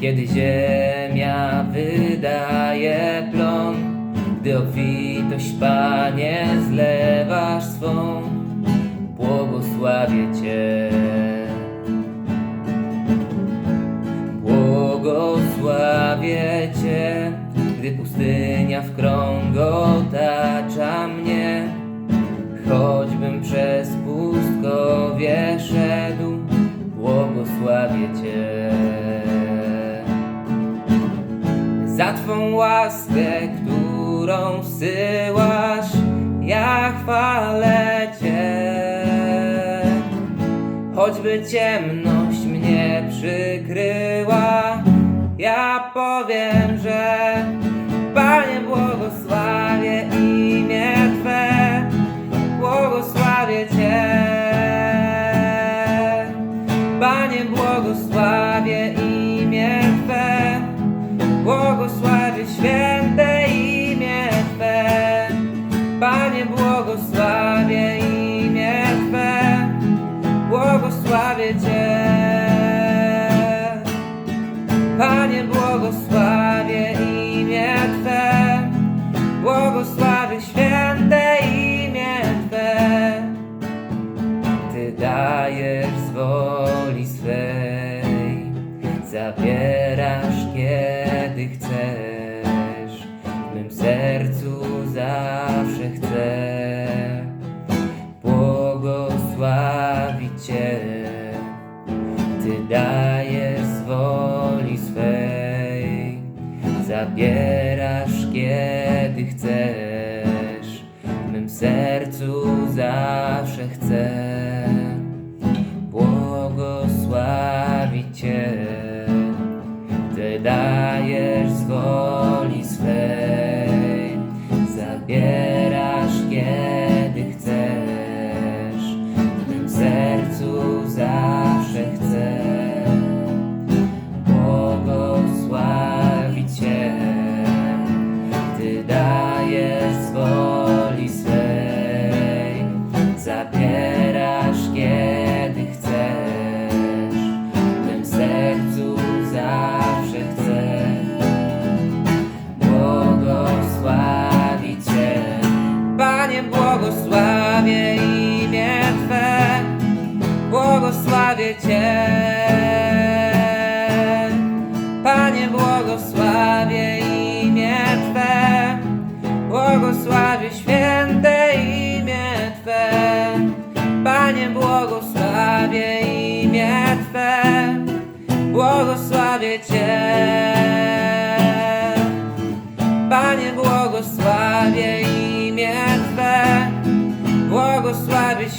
Kiedy ziemia wydaje plon, gdy obfitość, Panie, zlewasz swą, błogosławię Cię. Błogosławię Cię, gdy pustynia w krąg otacza mnie. Choćbym przez pustkowie szedł, błogosławię Cię. Za Twą łaskę, którą syłasz, ja chwalę Cię. Choćby ciemność mnie przykryła, ja powiem, że Panie błogosławię imię Twe, błogosławię święte imię Twe. Ty dajesz z woli swej, zabierasz kiedy chcesz. W mym sercu zawsze chcę błogosławić Cię. Ty dajesz zabierasz kiedy chcesz. W mym sercu zawsze chcę błogosławić Cię. Ty dajesz z woli swej, zabierasz błogosławię Cię. Panie, błogosławię imię Twe, błogosławię święte imię Twe. Panie, błogosławię imię Twe, błogosławię Cię. Panie, błogosławię imię Twe, błogosławię